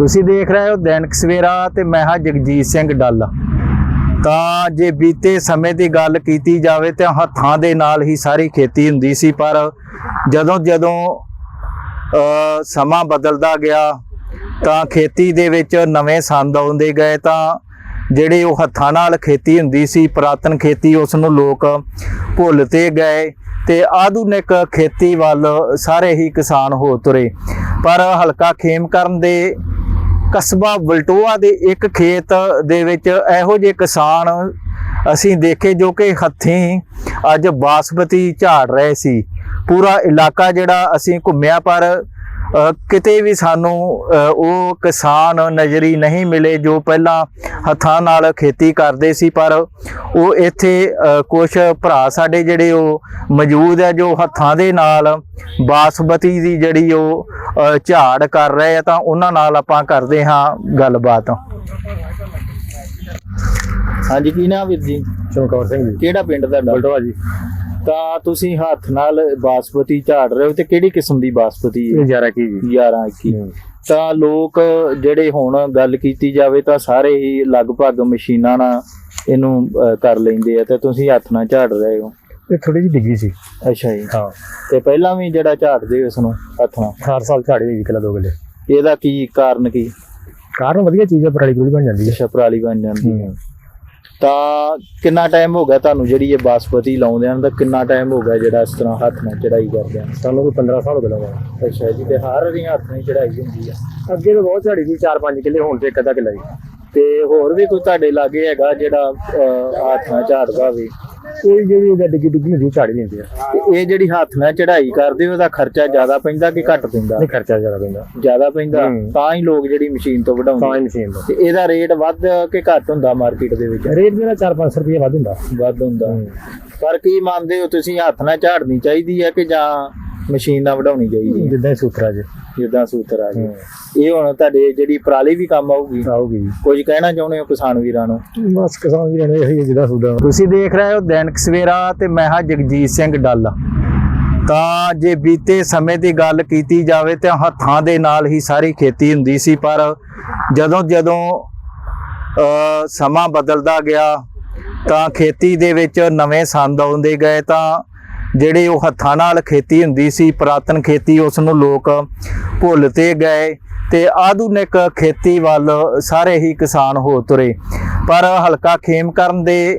ਤੁਸੀਂ ਦੇਖ ਰਹੇ ਹੋ ਦੈਨਿਕ ਸਵੇਰਾ ਤੇ ਮੈਂ ਹਾਂ ਜਗਜੀਤ ਸਿੰਘ ਡੱਲ। ਤਾਂ ਜੇ ਬੀਤੇ ਸਮੇਂ ਦੀ ਗੱਲ ਕੀਤੀ ਜਾਵੇ ਤਾਂ ਹੱਥਾਂ ਦੇ ਨਾਲ ਹੀ ਸਾਰੀ ਖੇਤੀ ਹੁੰਦੀ ਸੀ, ਪਰ ਜਦੋਂ ਜਦੋਂ ਸਮਾਂ ਬਦਲਦਾ ਗਿਆ ਤਾਂ ਖੇਤੀ ਦੇ ਵਿੱਚ ਨਵੇਂ ਸੰਦ ਆਉਂਦੇ ਗਏ ਤਾਂ ਜਿਹੜੇ ਉਹ ਹੱਥਾਂ ਨਾਲ ਖੇਤੀ ਹੁੰਦੀ ਸੀ, ਪੁਰਾਤਨ ਖੇਤੀ ਉਸ ਨੂੰ ਲੋਕ ਭੁੱਲਤੇ ਗਏ ਤੇ ਆਧੁਨਿਕ ਖੇਤੀ ਵੱਲ ਸਾਰੇ ਹੀ ਕਿਸਾਨ ਹੋ ਤੁਰੇ। ਪਰ ਹਲਕਾ ਖੇਮਕਰਨ ਦੇ ਕਸਬਾ ਵਲਟੋਆ ਦੇ ਇੱਕ ਖੇਤ ਦੇ ਵਿੱਚ ਇਹੋ ਜਿਹੇ ਕਿਸਾਨ ਅਸੀਂ ਦੇਖੇ ਜੋ ਕਿ ਹੱਥੀਂ ਅੱਜ ਬਾਸਮਤੀ ਝਾੜ ਰਹੇ ਸੀ। ਪੂਰਾ ਇਲਾਕਾ ਜਿਹੜਾ ਅਸੀਂ ਘੁੰਮਿਆ ਪਰ ਕਿਤੇ ਵੀ ਸਾਨੂੰ ਉਹ ਕਿਸਾਨ ਨਜ਼ਰੀ ਨਹੀਂ ਮਿਲੇ ਜੋ ਪਹਿਲਾਂ ਹੱਥਾਂ ਨਾਲ ਖੇਤੀ ਕਰਦੇ ਸੀ ਪਰ ਉਹ ਇੱਥੇ ਕੁਝ ਭਰਾ ਸਾਡੇ ਜਿਹੜੇ ਉਹ ਮੌਜੂਦ ਹੈ ਜੋ ਹੱਥਾਂ ਦੇ ਨਾਲ ਬਾਸਮਤੀ ਦੀ ਜਿਹੜੀ ਉਹ ਝਾੜ ਕਰ ਰਹੇ ਆ ਤਾਂ ਉਹਨਾਂ ਨਾਲ ਆਪਾਂ ਕਰਦੇ ਹਾਂ ਗੱਲਬਾਤ। ਹਾਂਜੀ ਕੀ ਨਾਮ ਵੀਰ ਜੀ? ਚਮਕੌਰ ਸਿੰਘ ਜੀ। ਕਿਹੜਾ ਪਿੰਡ ਤੁਹਾਡਾ? ਬਲਟੋਆ ਜੀ। ਤਾਂ ਤੁਸੀਂ ਹੱਥ ਨਾਲ ਬਾਸਮਤੀ ਝਾੜ ਰਹੇ ਹੋ ਤੇ ਕਿਹੜੀ ਕਿਸਮ ਦੀ ਬਾਸਮਤੀ ਇਹ ਹੈ? 11 ਕੀ ਜੀ। 11 21 ਤਾਂ ਲੋਕ ਜਿਹੜੇ ਹੁਣ ਗੱਲ ਕੀਤੀ ਜਾਵੇ ਤਾਂ ਸਾਰੇ ਹੀ ਲਗਭਗ ਮਸ਼ੀਨਾਂ ਨਾਲ ਇਹਨੂੰ ਕਰ ਲੈਂਦੇ ਆ ਤੇ ਤੁਸੀਂ ਹੱਥ ਨਾਲ ਝਾੜ ਰਹੇ ਹੋ। ਇਹ ਥੋੜੀ ਜਿਹੀ ਡਿੱਗੀ ਸੀ। ਅੱਛਾ ਜੀ। ਹਾਂ। ਤੇ ਪਹਿਲਾਂ ਵੀ ਜਿਹੜਾ ਝਾੜਦੇ ਉਸ ਨੂੰ ਹੱਥ ਨਾਲ? ਹਰ ਸਾਲ ਝਾੜੀ ਹੋਈ ਕਿਲਾ ਦੋ ਕਿਲੇ। ਇਹਦਾ ਕੀ ਕਾਰਨ ਕੀ? ਕਾਰਨ ਵਧੀਆ ਚੀਜ਼ ਹੈ ਪਰਾਲੀ ਪੂਰੀ ਬਣ ਜਾਂਦੀ ਹੈ। ਅੱਛਾ ਪਰਾਲੀ ਬਣ ਜਾਂਦੀ ਹੂੰ। ਤਾਂ ਕਿੰਨਾ ਟਾਈਮ ਹੋ ਗਿਆ ਤੁਹਾਨੂੰ ਜਿਹੜੀ ਇਹ ਬਾਸਮਤੀ ਲਾਉਂਦੇ ਹਨ? ਤਾਂ ਕਿੰਨਾ ਟਾਈਮ ਹੋ ਗਿਆ ਜਿਹੜਾ ਇਸ ਤਰ੍ਹਾਂ ਹੱਥ ਨਾਲ ਚੜਾਈ ਕਰਦੇ ਹਨ? ਸਾਨੂੰ ਕੋਈ 15 ਸਾਲ ਹੋ ਗਏ ਲਗਾ ਅੱਛਾ ਜੀ ਤੇ ਹਰ ਵਾਰੀ ਹੱਥ ਨਾਲ ਚੜਾਈ ਹੁੰਦੀ ਆ? ਅੱਗੇ ਤਾਂ ਬਹੁਤ ਝਾੜੀ ਸੀ 4-5 ਕਿਲੇ ਹੁਣ ਤੇ ਇੱਕ ਅੱਧਾ ਕਿਲਾ ਜੀ। ਤੇ ਹੋਰ ਵੀ ਕੋਈ ਤੁਹਾਡੇ ਲਾਗੇ ਹੈਗਾ ਜਿਹੜਾ ਹੱਥ ਨਾਲ ਝਾੜਦਾ ਹੋਵੇ ਇਹ ਜਿਹੜੀ ਡਿੱਗੀ ਡਿੱਗੀ ਹੁੰਦੀ ਝਾੜੀ ਲੈਂਦੀ ਆ। ਤੇ ਇਹ ਜਿਹੜੀ ਹੱਥ ਨਾਲ ਚੜਾਈ ਕਰਦੇ ਉਹਦਾ ਖਰਚਾ ਜ਼ਿਆਦਾ ਪੈਂਦਾ ਕਿ ਘੱਟ ਪੈਂਦਾ? ਨਹੀਂ ਖਰਚਾ ਜ਼ਿਆਦਾ ਪੈਂਦਾ। ਜ਼ਿਆਦਾ ਪੈਂਦਾ। ਤਾਂ ਹੀ ਲੋਕ ਜਿਹੜੀ ਮਸ਼ੀਨ ਤੋਂ ਤਾਂ ਵਢਾਉਂਦੇ ਹੀ ਮਸ਼ੀਨ ਦਾ ਤੇ ਇਹਦਾ ਰੇਟ ਵੱਧ ਕਿ ਘੱਟ ਹੁੰਦਾ ਮਾਰਕੀਟ ਦੇ ਵਿੱਚ? ਰੇਟ ਜਿਹੜਾ 4-500 ਰੁਪਏ ਵੱਧ ਹੁੰਦਾ। ਵੱਧ ਹੁੰਦਾ। ਪਰ ਕੀ ਮੰਨਦੇ ਹੋ ਤੁਸੀਂ ਹੱਥ ਨਾਲ ਝਾੜਨੀ ਚਾਹੀਦੀ ਹੈ ਕਿ ਜਾਂ ਮਸ਼ੀਨ ਨਾਲ ਵਢਾਉਣੀ ਚਾਹੀਦੀ ਹੈ? ਜਿੱਦਾਂ ਸੂਤਰਾ ਜੀ। ਜਿੱਦਾਂ ਸੂਤਰ ਆ ਜੀ ਇਹ ਹੁਣ ਤੁਹਾਡੇ ਜਿਹੜੀ ਪਰਾਲੀ ਵੀ ਕੰਮ ਆਊਗੀ ਆਊਗੀ ਕੁਝ ਕਹਿਣਾ ਚਾਹੁੰਦੇ ਹੋ ਕਿਸਾਨ ਵੀਰਾਂ ਨੂੰ? ਬਸ ਕਿਸਾਨ ਵੀ ਰਹਿਣੇ ਇਹੀ ਜਿਹਦਾ ਸੂਦਾ ਤੁਸੀਂ ਦੇਖ ਰਹੇ ਹੋ ਦੈਨਿਕ ਸਵੇਰਾ ਤੇ ਮੈਂ ਹਾਂ ਜਗਜੀਤ ਸਿੰਘ ਡੱਲ। ਤਾਂ ਜੇ ਬੀਤੇ ਸਮੇਂ ਦੀ ਗੱਲ ਕੀਤੀ ਜਾਵੇ ਤਾਂ ਹੱਥਾਂ ਦੇ ਨਾਲ ਹੀ ਸਾਰੀ ਖੇਤੀ ਹੁੰਦੀ ਸੀ ਪਰ ਜਦੋਂ ਜਦੋਂ ਸਮਾਂ ਬਦਲਦਾ ਗਿਆ ਤਾਂ ਖੇਤੀ ਦੇ ਵਿੱਚ ਨਵੇਂ ਸੰਦ ਆਉਂਦੇ ਗਏ ਤਾਂ ਜਿਹੜੇ ਉਹ ਹੱਥਾਂ ਨਾਲ ਖੇਤੀ ਹੁੰਦੀ ਸੀ, ਪੁਰਾਤਨ ਖੇਤੀ ਉਸ ਨੂੰ ਲੋਕ ਭੁੱਲਤੇ ਗਏ ਤੇ ਆਧੁਨਿਕ ਖੇਤੀ ਵੱਲ ਸਾਰੇ ਹੀ ਕਿਸਾਨ ਹੋ ਤੁਰੇ। ਪਰ ਹਲਕਾ ਖੇਮ ਕਰਨ ਦੇ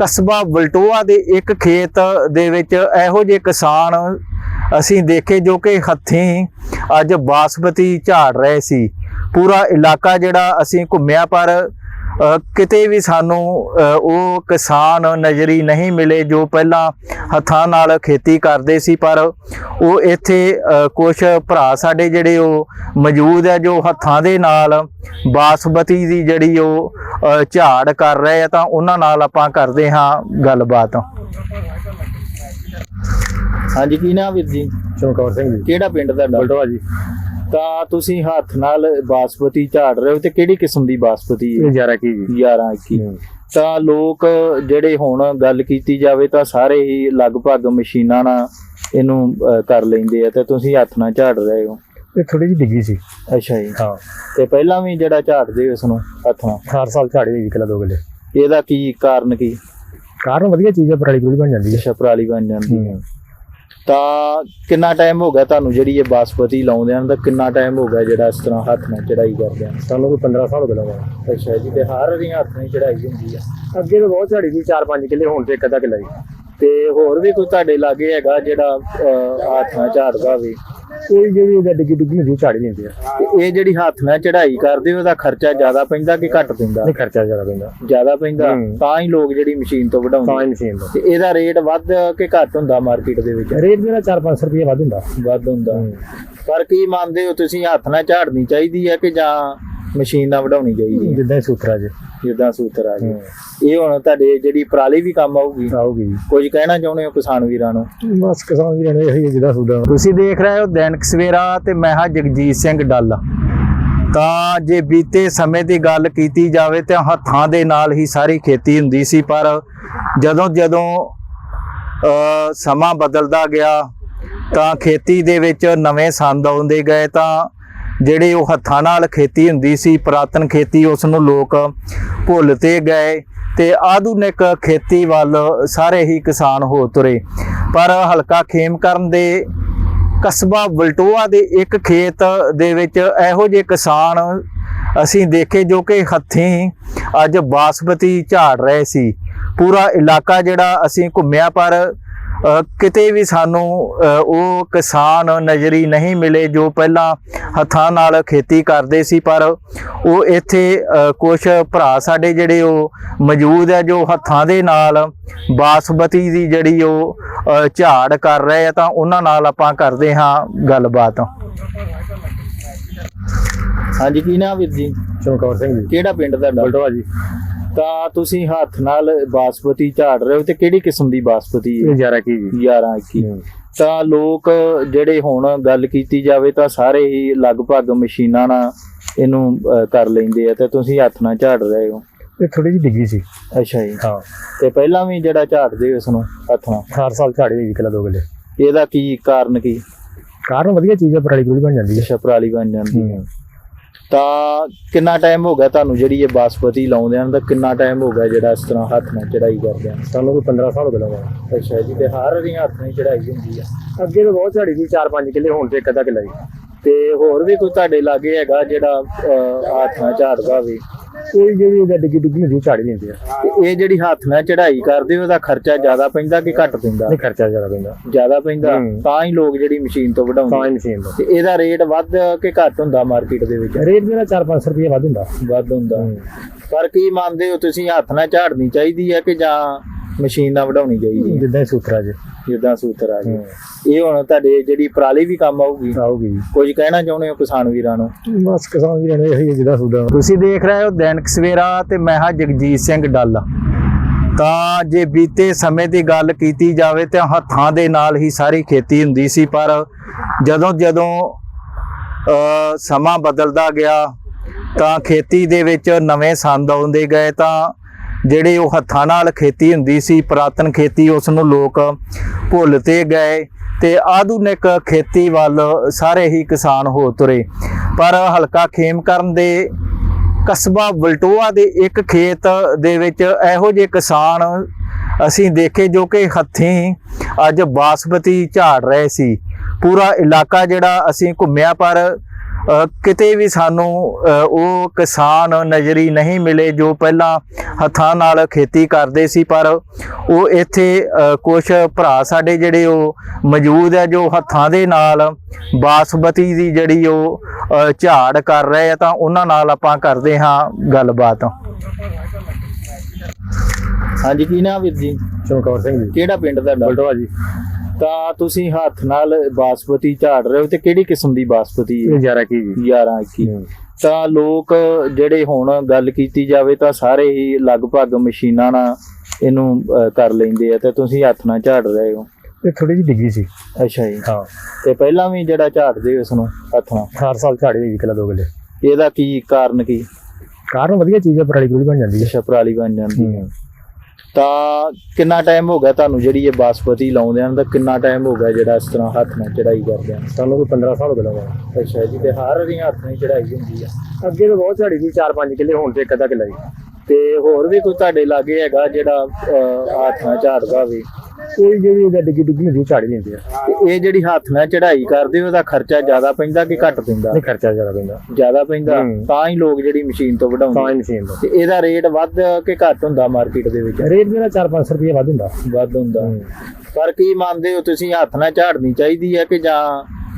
ਕਸਬਾ ਵਲਟੋਆ ਦੇ ਇੱਕ ਖੇਤ ਦੇ ਵਿੱਚ ਇਹੋ ਜਿਹੇ ਕਿਸਾਨ ਅਸੀਂ ਦੇਖੇ ਜੋ ਕਿ ਹੱਥੀਂ ਅੱਜ ਬਾਸਮਤੀ ਝਾੜ ਰਹੇ ਸੀ। ਪੂਰਾ ਇਲਾਕਾ ਜਿਹੜਾ ਅਸੀਂ ਘੁੰਮਿਆ ਪਰ ਕਿਤੇ ਵੀ ਸਾਨੂੰ ਉਹ ਕਿਸਾਨ ਨਜ਼ਰੀ ਨਹੀਂ ਮਿਲੇ ਜੋ ਪਹਿਲਾਂ ਹੱਥਾਂ ਨਾਲ ਖੇਤੀ ਕਰਦੇ ਸੀ ਪਰ ਉਹ ਇੱਥੇ ਕੁਝ ਭਰਾ ਸਾਡੇ ਜਿਹੜੇ ਉਹ ਮੌਜੂਦ ਹੈ ਜੋ ਹੱਥਾਂ ਦੇ ਨਾਲ ਬਾਸਮਤੀ ਦੀ ਜਿਹੜੀ ਉਹ ਝਾੜ ਕਰ ਰਹੇ ਆ ਤਾਂ ਉਹਨਾਂ ਨਾਲ ਆਪਾਂ ਕਰਦੇ ਹਾਂ ਗੱਲਬਾਤ। ਹਾਂਜੀ ਕੀ ਨਾਮ ਵੀਰ ਜੀ? ਚਮਕੌਰ ਸਿੰਘ ਜੀ। ਕਿਹੜਾ ਪਿੰਡ ਤੁਹਾਡਾ? ਬਲਟੋਆ ਜੀ। ਤਾਂ ਤੁਸੀਂ ਹੱਥ ਨਾਲ ਬਾਸਮਤੀ ਝਾੜ ਰਹੇ ਹੋ ਤੇ ਕਿਹੜੀ ਕਿਸਮ ਦੀ ਬਾਸਮਤੀ ਇਹ ਹੈ 11 ਕੀ ਜੀ 11 21 ਤਾਂ ਲੋਕ ਜਿਹੜੇ ਹੁਣ ਗੱਲ ਕੀਤੀ ਜਾਵੇ ਤਾਂ ਸਾਰੇ ਹੀ ਲਗਭਗ ਮਸ਼ੀਨਾਂ ਨਾਲ ਇਹਨੂੰ ਕਰ ਲੈਂਦੇ ਆ ਤੇ ਤੁਸੀਂ ਹੱਥ ਨਾਲ ਝਾੜ ਰਹੇ ਹੋ। ਇਹ ਥੋੜੀ ਜਿਹੀ ਡਿੱਗੀ ਸੀ। ਅੱਛਾ ਜੀ। ਹਾਂ। ਤੇ ਪਹਿਲਾਂ ਵੀ ਜਿਹੜਾ ਝਾੜਦੇ ਉਸ ਨੂੰ ਹੱਥ ਨਾਲ? ਹਰ ਸਾਲ ਝਾੜੀ ਹੋਈ ਕਿਲਾ ਦੋ ਕਿਲੇ। ਇਹਦਾ ਕੀ ਕਾਰਨ ਕੀ? ਕਾਰਨ ਵਧੀਆ ਚੀਜ਼ ਹੈ ਪਰਾਲੀ ਪੂਰੀ ਬਣ ਜਾਂਦੀ ਹੈ। ਅੱਛਾ ਪਰਾਲੀ ਬਣ ਜਾਂਦੀ ਹੈ। ਤਾਂ ਕਿੰਨਾ ਟਾਈਮ ਹੋ ਗਿਆ ਤੁਹਾਨੂੰ ਜਿਹੜੀ ਇਹ ਬਾਸਮਤੀ ਲਾਉਂਦੇ ਹਨ ਤਾਂ ਕਿੰਨਾ ਟਾਈਮ ਹੋ ਗਿਆ ਜਿਹੜਾ ਇਸ ਤਰ੍ਹਾਂ ਹੱਥ ਨਾਲ ਚੜਾਈ ਕਰਦੇ ਹਨ ਸਾਨੂੰ ਕੋਈ 15 ਸਾਲ ਹੋ ਗਏ ਲਗਾ ਅੱਛਾ ਜੀ ਤੇ ਹਰ ਵਾਰੀ ਹੱਥ ਨਾਲ ਚੜਾਈ ਹੁੰਦੀ ਆ? ਅੱਗੇ ਤਾਂ ਬਹੁਤ ਝਾੜੀ ਸੀ 4-5 ਕਿਲੇ ਹੁਣ ਤੇ ਇੱਕ ਅੱਧਾ ਕਿਲਾ ਜੀ ਤੇ ਹੋਰ ਵੀ ਕੋਈ ਤੁਹਾਡੇ ਲਾਗੇ ਹੈਗਾ ਜਿਹੜਾ ਹੱਥ ਨਾਲ ਝਾੜਦਾ ਹੋਵੇ ਇਹ ਜਿਹੜੀ ਇਹਦਾ ਡਿੱਗੀ ਡਿੱਗੀ ਹੁੰਦੀ ਝਾੜੀ ਲੈਂਦੀ ਆ। ਤੇ ਇਹ ਜਿਹੜੀ ਹੱਥ ਨਾਲ ਚੜਾਈ ਕਰਦੇ ਉਹਦਾ ਖਰਚਾ ਜ਼ਿਆਦਾ ਪੈਂਦਾ ਕਿ ਘੱਟ ਪੈਂਦਾ? ਨਹੀਂ ਖਰਚਾ ਜ਼ਿਆਦਾ ਪੈਂਦਾ। ਜ਼ਿਆਦਾ ਪੈਂਦਾ। ਤਾਂ ਹੀ ਲੋਕ ਜਿਹੜੀ ਮਸ਼ੀਨ ਤੋਂ ਤਾਂ ਵਢਾਉਂਦੇ ਹੀ ਮਸ਼ੀਨ ਦਾ ਤੇ ਇਹਦਾ ਰੇਟ ਵੱਧ ਕਿ ਘੱਟ ਹੁੰਦਾ ਮਾਰਕੀਟ ਦੇ ਵਿੱਚ? ਰੇਟ ਜਿਹੜਾ 4-500 ਰੁਪਏ ਵੱਧ ਹੁੰਦਾ। ਵੱਧ ਹੁੰਦਾ। ਪਰ ਕੀ ਮੰਨਦੇ ਹੋ ਤੁਸੀਂ ਹੱਥ ਨਾਲ ਝਾੜਨੀ ਚਾਹੀਦੀ ਹੈ ਕਿ ਜਾਂ ਮਸ਼ੀਨ ਨਾਲ ਵਢਾਉਣੀ ਚਾਹੀਦੀ ਜਿੱਦਾਂ ਸੂਤਰਾ ਜੀ। ਜਿੱਦਾਂ ਸੂਤਰ ਜੀ। ਇਹ ਹੁਣ ਤੁਹਾਡੇ ਜਿਹੜੀ ਪਰਾਲੀ ਵੀ ਕੰਮ ਆਊਗੀ ਆਊਗੀ ਕੁਝ ਕਹਿਣਾ ਚਾਹੁੰਦੇ ਹੋ ਕਿਸਾਨ ਵੀਰਾਂ ਨੂੰ? ਬਸ ਕਿਸਾਨ ਵੀ ਰਹਿਣੇ ਇਹੀ ਜਿਹਦਾ ਸੂਦਾ ਤੁਸੀਂ ਦੇਖ ਰਹੇ ਹੋ ਦੈਨਿਕ ਸਵੇਰਾ ਤੇ ਮੈਂ ਹਾਂ ਜਗਜੀਤ ਸਿੰਘ ਡੱਲ। ਤਾਂ ਜੇ ਬੀਤੇ ਸਮੇਂ ਦੀ ਗੱਲ ਕੀਤੀ ਜਾਵੇ ਤਾਂ ਹੱਥਾਂ ਦੇ ਨਾਲ ਹੀ ਸਾਰੀ ਖੇਤੀ ਹੁੰਦੀ ਸੀ ਪਰ ਜਦੋਂ ਜਦੋਂ ਸਮਾਂ ਬਦਲਦਾ ਗਿਆ ਤਾਂ ਖੇਤੀ ਦੇ ਵਿੱਚ ਨਵੇਂ ਸੰਦ ਆਉਂਦੇ ਗਏ ਤਾਂ ਜਿਹੜੇ ਉਹ ਹੱਥਾਂ ਨਾਲ ਖੇਤੀ ਹੁੰਦੀ ਸੀ, ਪੁਰਾਤਨ ਖੇਤੀ ਉਸ ਨੂੰ ਲੋਕ ਭੁੱਲ 'ਤੇ ਗਏ ਤੇ ਆਧੁਨਿਕ ਖੇਤੀ ਵੱਲ ਸਾਰੇ ਹੀ ਕਿਸਾਨ ਹੋ ਤੁਰੇ। ਪਰ ਹਲਕਾ ਖੇਮ ਕਰਨ ਦੇ ਕਸਬਾ ਬਲਟੋਆ ਦੇ ਇੱਕ ਖੇਤ ਦੇ ਵਿੱਚ ਇਹੋ ਜਿਹੇ ਕਿਸਾਨ ਅਸੀਂ ਦੇਖੇ ਜੋ ਕਿ ਹੱਥੀਂ ਅੱਜ ਬਾਸਮਤੀ ਝਾੜ ਰਹੇ ਸੀ। ਪੂਰਾ ਇਲਾਕਾ ਜਿਹੜਾ ਅਸੀਂ ਘੁੰਮਿਆ, ਪਰ ਕਿਤੇ ਵੀ ਸਾਨੂੰ ਉਹ ਕਿਸਾਨ ਨਜ਼ਰੀ ਨਹੀਂ ਮਿਲੇ ਜੋ ਪਹਿਲਾਂ ਹੱਥਾਂ ਨਾਲ ਖੇਤੀ ਕਰਦੇ ਸੀ ਪਰ ਉਹ ਇੱਥੇ ਕੁਝ ਭਰਾ ਸਾਡੇ ਜਿਹੜੇ ਉਹ ਮੌਜੂਦ ਹੈ ਜੋ ਹੱਥਾਂ ਦੇ ਨਾਲ ਬਾਸਮਤੀ ਦੀ ਜਿਹੜੀ ਉਹ ਝਾੜ ਕਰ ਰਹੇ ਆ ਤਾਂ ਉਹਨਾਂ ਨਾਲ ਆਪਾਂ ਕਰਦੇ ਹਾਂ ਗੱਲਬਾਤ। ਹਾਂਜੀ ਕੀ ਨਾਮ ਵੀਰ ਜੀ? ਚਮਕੌਰ ਸਿੰਘ ਜੀ। ਕਿਹੜਾ ਪਿੰਡ ਤੁਹਾਡਾ? ਬਲਟੋਆ ਜੀ। ਤਾਂ ਤੁਸੀਂ ਹੱਥ ਨਾਲ ਬਾਸਮਤੀ ਝਾੜ ਰਹੇ ਹੋ ਤੇ ਕਿਹੜੀ ਕਿਸਮ ਦੀ ਬਾਸਮਤੀ ਇਹ ਹੈ 11 ਕੀ ਜੀ। 11 21 ਹੂੰ। ਤਾਂ ਲੋਕ ਜਿਹੜੇ ਹੁਣ ਗੱਲ ਕੀਤੀ ਜਾਵੇ ਤਾਂ ਸਾਰੇ ਹੀ ਲਗਭਗ ਮਸ਼ੀਨਾਂ ਨਾਲ ਇਹਨੂੰ ਕਰ ਲੈਂਦੇ ਆ ਤੇ ਤੁਸੀਂ ਹੱਥ ਨਾਲ ਝਾੜ ਰਹੇ ਹੋ। ਇਹ ਥੋੜੀ ਜਿਹੀ ਡਿੱਗੀ ਸੀ। ਅੱਛਾ ਜੀ। ਹਾਂ। ਤੇ ਪਹਿਲਾਂ ਵੀ ਜਿਹੜਾ ਝਾੜਦੇ ਉਸ ਨੂੰ ਹੱਥ ਨਾਲ? ਹਰ ਸਾਲ ਝਾੜੀ ਹੋਈ ਕਿਲਾ ਦੋ ਕਿਲੇ। ਇਹਦਾ ਕੀ ਕਾਰਨ ਕੀ? ਕਾਰਨ ਵਧੀਆ ਚੀਜ਼ ਹੈ ਪਰਾਲੀ ਪੂਰੀ ਬਣ ਜਾਂਦੀ ਹੈ। ਅੱਛਾ ਪਰਾਲੀ ਬਣ ਜਾਂਦੀ ਹੂੰ। ਤਾਂ ਕਿੰਨਾ ਟਾਈਮ ਹੋ ਗਿਆ ਤੁਹਾਨੂੰ ਜਿਹੜੀ ਇਹ ਬਾਸਮਤੀ ਲਾਉਂਦੇ ਹਨ ਤਾਂ ਕਿੰਨਾ ਟਾਈਮ ਹੋ ਗਿਆ ਜਿਹੜਾ ਇਸ ਤਰ੍ਹਾਂ ਹੱਥ ਨਾਲ ਚੜਾਈ ਕਰਦੇ ਹਨ? ਸਾਨੂੰ ਕੋਈ 15 ਸਾਲ ਹੋ ਗਏ ਲਗਾ ਅੱਛਾ ਜੀ ਤੇ ਹਰ ਵਾਰੀ ਹੱਥ ਨਾਲ ਚੜਾਈ ਹੁੰਦੀ ਆ? ਅੱਗੇ ਤਾਂ ਬਹੁਤ ਝਾੜੀ ਸੀ 4-5 ਕਿੱਲੇ ਹੁਣ ਤੇ ਇੱਕ ਅੱਧਾ ਕਿੱਲਾ ਜੀ ਤੇ ਹੋਰ ਵੀ ਕੋਈ ਤੁਹਾਡੇ ਲਾਗੇ ਹੈਗਾ ਜਿਹੜਾ ਹੱਥ ਨਾਲ ਝਾੜਦਾ ਹੋਵੇ? ਕੋਈ ਜਿਹੜੀ ਇਹਦਾ ਡਿੱਗੀ ਡੁੱਗੀ ਹੁੰਦੀ ਝਾੜੀ ਲੈਂਦੇ ਆ। ਤੇ ਇਹ ਜਿਹੜੀ ਹੱਥ ਨਾਲ ਚੜਾਈ ਕਰਦੇ ਉਹਦਾ ਖਰਚਾ ਜ਼ਿਆਦਾ ਪੈਂਦਾ ਕਿ ਘੱਟ ਪੈਂਦਾ? ਨਹੀਂ ਖਰਚਾ ਜ਼ਿਆਦਾ ਪੈਂਦਾ। ਜ਼ਿਆਦਾ ਪੈਂਦਾ। ਤਾਂ ਹੀ ਲੋਕ ਜਿਹੜੀ ਮਸ਼ੀਨ ਤੋਂ ਤਾਂ ਵਢਾਉਂਦੇ ਹੀ ਮਸ਼ੀਨ ਦਾ ਤੇ ਇਹਦਾ ਰੇਟ ਵੱਧ ਕਿ ਘੱਟ ਹੁੰਦਾ ਮਾਰਕੀਟ ਦੇ ਵਿੱਚ? ਰੇਟ ਜਿਹੜਾ 4-500 ਰੁਪਏ ਵੱਧ ਹੁੰਦਾ। ਵੱਧ ਹੁੰਦਾ। ਪਰ ਕੀ ਮੰਨਦੇ ਹੋ ਤੁਸੀਂ ਹੱਥ ਨਾਲ ਝਾੜਨੀ ਚਾਹੀਦੀ ਹੈ ਕਿ ਜਾਂ ਮਸ਼ੀਨ ਨਾਲ ਵਢਾਉਣੀ ਚਾਹੀਦੀ ਹੈ? ਜਿੱਦਾਂ ਸੂਤਰਾ ਜੀ। ਜਿੱਦਾਂ ਸੂਤਰ ਆ ਜੀ ਹੂੰ। ਇਹ ਹੁਣ ਤੁਹਾਡੇ ਜਿਹੜੀ ਪਰਾਲੀ ਵੀ ਕੰਮ ਆਊਗੀ ਆਊਗੀ। ਕੁਝ ਕਹਿਣਾ ਚਾਹੁੰਦੇ ਹੋ ਕਿਸਾਨ ਵੀਰਾਂ ਨੂੰ? ਬਸ ਕਿਸਾਨ ਵੀਰਾਂ ਨੇ ਇਹੀ ਜਿਹਦਾ ਸੂਦਾ ਤੁਸੀਂ ਦੇਖ ਰਹੇ ਹੋ ਦੈਨਿਕ ਸਵੇਰਾ ਤੇ ਮੈਂ ਹਾਂ ਜਗਜੀਤ ਸਿੰਘ ਡੱਲ। ਤਾਂ ਜੇ ਬੀਤੇ ਸਮੇਂ ਦੀ ਗੱਲ ਕੀਤੀ ਜਾਵੇ ਤਾਂ ਹੱਥਾਂ ਦੇ ਨਾਲ ਹੀ ਸਾਰੀ ਖੇਤੀ ਹੁੰਦੀ ਸੀ ਪਰ ਜਦੋਂ ਜਦੋਂ ਸਮਾਂ ਬਦਲਦਾ ਗਿਆ ਤਾਂ ਖੇਤੀ ਦੇ ਵਿੱਚ ਨਵੇਂ ਸੰਦ ਆਉਂਦੇ ਗਏ ਤਾਂ ਜਿਹੜੇ ਉਹ ਹੱਥਾਂ ਨਾਲ ਖੇਤੀ ਹੁੰਦੀ ਸੀ, ਪੁਰਾਤਨ ਖੇਤੀ ਉਸ ਨੂੰ ਲੋਕ ਭੁੱਲਤੇ ਗਏ ਤੇ ਆਧੁਨਿਕ ਖੇਤੀ ਵੱਲ ਸਾਰੇ ਹੀ ਕਿਸਾਨ ਹੋ ਤੁਰੇ। ਪਰ ਹਲਕਾ ਖੇਮ ਕਰਨ ਦੇ ਕਸਬਾ ਬਲਟੋਆ ਦੇ ਇੱਕ ਖੇਤ ਦੇ ਵਿੱਚ ਇਹੋ ਜਿਹੇ ਕਿਸਾਨ ਅਸੀਂ ਦੇਖੇ ਜੋ ਕਿ ਹੱਥੀਂ ਅੱਜ ਬਾਸਮਤੀ ਝਾੜ ਰਹੇ ਸੀ। ਪੂਰਾ ਇਲਾਕਾ ਜਿਹੜਾ ਅਸੀਂ ਘੁੰਮਿਆ ਪਰ ਕਿਤੇ ਵੀ ਸਾਨੂੰ ਉਹ ਕਿਸਾਨ ਨਜ਼ਰੀ ਨਹੀਂ ਮਿਲੇ ਜੋ ਪਹਿਲਾਂ ਹੱਥਾਂ ਨਾਲ ਖੇਤੀ ਕਰਦੇ ਸੀ ਪਰ ਉਹ ਇੱਥੇ ਕੁਝ ਭਰਾ ਸਾਡੇ ਜਿਹੜੇ ਉਹ ਮੌਜੂਦ ਹੈ ਜੋ ਹੱਥਾਂ ਦੇ ਨਾਲ ਬਾਸਮਤੀ ਦੀ ਜਿਹੜੀ ਉਹ ਝਾੜ ਕਰ ਰਹੇ ਆ ਤਾਂ ਉਹਨਾਂ ਨਾਲ ਆਪਾਂ ਕਰਦੇ ਹਾਂ ਗੱਲਬਾਤ। ਹਾਂਜੀ ਕੀ ਨਾਮ ਵੀਰ ਜੀ? ਚਮਕੌਰ ਸਿੰਘ ਜੀ। ਕਿਹੜਾ ਪਿੰਡ ਤੁਹਾਡਾ? ਬਲਟੋਆ ਜੀ। ਤਾਂ ਤੁਸੀਂ ਹੱਥ ਨਾਲ ਬਾਸਮਤੀ ਝਾੜ ਰਹੇ ਹੋ ਤੇ ਕਿਹੜੀ ਕਿਸਮ ਦੀ ਬਾਸਮਤੀ ਇਹ ਹੈ? 11 ਕੀ ਜੀ। 11 21 ਹੂੰ। ਤਾਂ ਲੋਕ ਜਿਹੜੇ ਹੁਣ ਗੱਲ ਕੀਤੀ ਜਾਵੇ ਤਾਂ ਸਾਰੇ ਹੀ ਲਗਭਗ ਮਸ਼ੀਨਾਂ ਨਾਲ ਇਹਨੂੰ ਕਰ ਲੈਂਦੇ ਆ ਤੇ ਤੁਸੀਂ ਹੱਥ ਨਾਲ ਝਾੜ ਰਹੇ ਹੋ। ਇਹ ਥੋੜੀ ਜਿਹੀ ਡਿੱਗੀ ਸੀ। ਅੱਛਾ ਜੀ। ਹਾਂ। ਤੇ ਪਹਿਲਾਂ ਵੀ ਜਿਹੜਾ ਝਾੜਦੇ ਉਸ ਨੂੰ ਹੱਥ ਨਾਲ? ਹਰ ਸਾਲ ਝਾੜੀ ਹੋਈ ਕਿਲਾ ਦੋ ਕਿਲੇ। ਇਹਦਾ ਕੀ ਕਾਰਨ ਕੀ? ਕਾਰਨ ਵਧੀਆ ਚੀਜ਼ ਹੈ ਪਰਾਲੀ ਪੂਰੀ ਬਣ ਜਾਂਦੀ ਹੈ। ਅੱਛਾ ਪਰਾਲੀ ਬਣ ਜਾਂਦੀ ਹੂੰ। ਤਾਂ ਕਿੰਨਾ ਟਾਈਮ ਹੋ ਗਿਆ ਤੁਹਾਨੂੰ ਜਿਹੜੀ ਇਹ ਬਾਸਮਤੀ ਲਾਉਂਦੇ ਹਨ ਤਾਂ ਕਿੰਨਾ ਟਾਈਮ ਹੋ ਗਿਆ ਜਿਹੜਾ ਇਸ ਤਰ੍ਹਾਂ ਹੱਥ ਨਾਲ ਚੜਾਈ ਕਰਦੇ ਹਨ? ਸਾਨੂੰ ਕੋਈ 15 ਸਾਲ ਹੋ ਗਏ ਲਗਾ ਅੱਛਾ ਜੀ ਤੇ ਹਰ ਵਾਰੀ ਹੱਥ ਨਾਲ ਚੜਾਈ ਹੁੰਦੀ ਆ? ਅੱਗੇ ਤਾਂ ਬਹੁਤ ਝਾੜੀ ਸੀ 4-5 ਕਿੱਲੇ ਹੁਣ ਤੇ ਇੱਕ ਅੱਧਾ ਕਿੱਲਾ ਜੀ। ਤੇ ਹੋਰ ਵੀ ਕੋਈ ਤੁਹਾਡੇ ਲਾਗੇ ਹੈਗਾ ਜਿਹੜਾ ਹੱਥ ਨਾਲ ਝਾੜਦਾ ਹੋਵੇ ਕੋਈ ਜਿਹੜੀ ਇਹਦਾ ਡਿੱਗੀ ਡੁੱਗੀ ਹੁੰਦੀ ਝਾੜੀ ਲੈਂਦੇ ਆ। ਤੇ ਇਹ ਜਿਹੜੀ ਹੱਥ ਨਾਲ ਚੜਾਈ ਕਰਦੇ ਉਹਦਾ ਖਰਚਾ ਜ਼ਿਆਦਾ ਪੈਂਦਾ ਕਿ ਘੱਟ ਪੈਂਦਾ? ਨਹੀਂ ਖਰਚਾ ਜ਼ਿਆਦਾ ਪੈਂਦਾ। ਜ਼ਿਆਦਾ ਪੈਂਦਾ। ਤਾਂ ਹੀ ਲੋਕ ਜਿਹੜੀ ਮਸ਼ੀਨ ਤੋਂ ਤਾਂ ਵਢਾਉਂਦੇ ਹੀ ਮਸ਼ੀਨ ਦਾ ਤੇ ਇਹਦਾ ਰੇਟ ਵੱਧ ਕਿ ਘੱਟ ਹੁੰਦਾ ਮਾਰਕੀਟ ਦੇ ਵਿੱਚ? ਰੇਟ ਜਿਹੜਾ 4-500 ਰੁਪਏ ਵੱਧ ਹੁੰਦਾ। ਵੱਧ ਹੁੰਦਾ। ਪਰ ਕੀ ਮੰਨਦੇ ਹੋ ਤੁਸੀਂ ਹੱਥ ਨਾਲ ਝਾੜਨੀ ਚਾਹੀਦੀ ਹੈ ਕਿ ਜਾਂ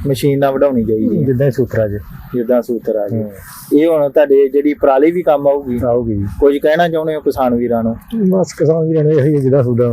ਮਸ਼ੀਨ ਨਾਲ ਵਢਾਉਣੀ ਚਾਹੀਦੀ ਹੈ? ਜਿੱਦਾਂ ਸੂਤਰਾ ਜੀ। ਜਿੱਦਾਂ ਸੂਤਰ ਆ ਜੀ। ਇਹ ਹੁਣ ਤੁਹਾਡੇ ਜਿਹੜੀ ਪਰਾਲੀ ਵੀ ਕੰਮ ਆਊਗੀ। ਆਊਗੀ ਕੁਝ ਕਹਿਣਾ ਚਾਹੁੰਦੇ ਹੋ ਕਿਸਾਨ ਵੀਰਾਂ ਨੂੰ? ਬਸ ਕਿਸਾਨ ਵੀਰਾਂ ਨੇ ਇਹੀ ਜਿਹਦਾ ਸੂਦਾ